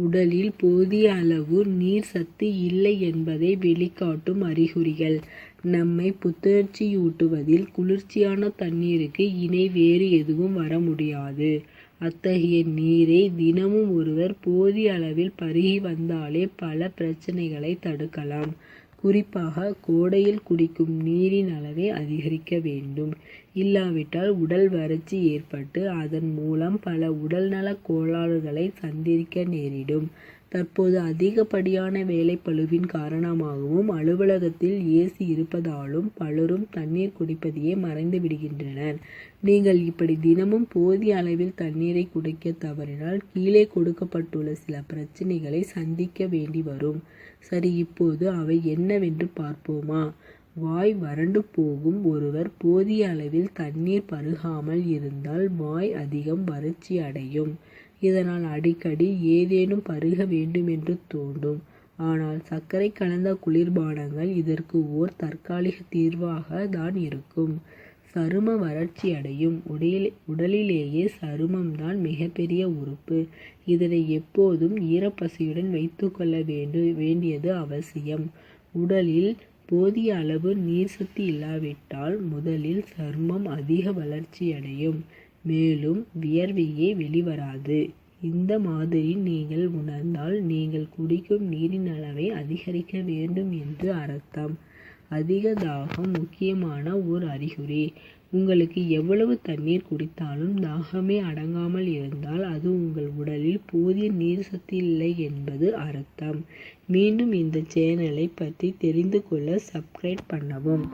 உடலில் போதிய அளவு நீர் சத்து இல்லை என்பதை வெளிக்காட்டும் அறிகுறிகள். நம்மை புத்துணர்ச்சியூட்டுவதில் குளிர்ச்சியான தண்ணீருக்கு இணை வேறு எதுவும் வர முடியாது. அத்தகைய நீரை தினமும் ஒருவர் போதிய அளவில் பருகி வந்தாலே பல பிரச்னைகளைத் தடுக்கலாம். குறிப்பாக கோடையில் குடிக்கும் நீரின் அளவை அதிகரிக்க வேண்டும். இல்லாவிட்டால் உடல் வறட்சி ஏற்பட்டு அதன் மூலம் பல உடல்நலக் கோளாறுகளை சந்திக்க நேரிடும். தற்போது அதிகப்படியான வேலைப்பளுவின் காரணமாகவும் அலுவலகத்தில் ஏசி இருப்பதாலும் பலரும் தண்ணீர் குடிப்பதையே மறந்துவிடுகின்றனர். நீங்கள் இப்படி தினமும் போதிய அளவில் தண்ணீரை குடிக்கத் தவறினால் கீழே கொடுக்கப்பட்டுள்ள சில பிரச்சனைகளை சந்திக்க வேண்டி வரும். சரி இப்போது அவை என்னவென்று பார்ப்போமா? வாய் வறண்டு போகும் ஒருவர் போதிய அளவில் தண்ணீர் பருகாமல் இருந்தால் வாய் அதிகம் வறட்சி அடையும் இதனால் அடிக்கடி ஏதேனும் பருக வேண்டுமென்று தோன்றும். ஆனால் சர்க்கரை கலந்த குளிர்பானங்கள் இதற்கு ஓர் தற்காலிக தீர்வாக தான் இருக்கும். சரும வறட்சி அடையும் உடலில் உடலிலேயே சருமம் தான் மிகப்பெரிய உறுப்பு. இதனை எப்போதும் ஈரப்பசையுடன் வைத்துக்கொள்ள வேண்டியது அவசியம். உடலில் போதிய அளவு நீர்ச்சத்து இல்லாவிட்டால் முதலில் சருமம் அதிக வறட்சியடையும். மேலும் வியர்வையே வெளிவராது. இந்த மாதிரி நீங்கள் உணர்ந்தால் நீங்கள் குடிக்கும் நீரின் அளவை அதிகரிக்க வேண்டும் என்று அர்த்தம். அதிக தாகம் முக்கியமான ஓர் அறிகுறி. உங்களுக்கு எவ்வளவு தண்ணீர் குடித்தாலும் தாகமே அடங்காமல் இருந்தால் அது உங்கள் உடலில் போதிய நீர் சத்து இல்லை என்பது அர்த்தம். மீண்டும் இந்த சேனலை பற்றி தெரிந்து கொள்ள சப்ஸ்கிரைப் பண்ணவும்.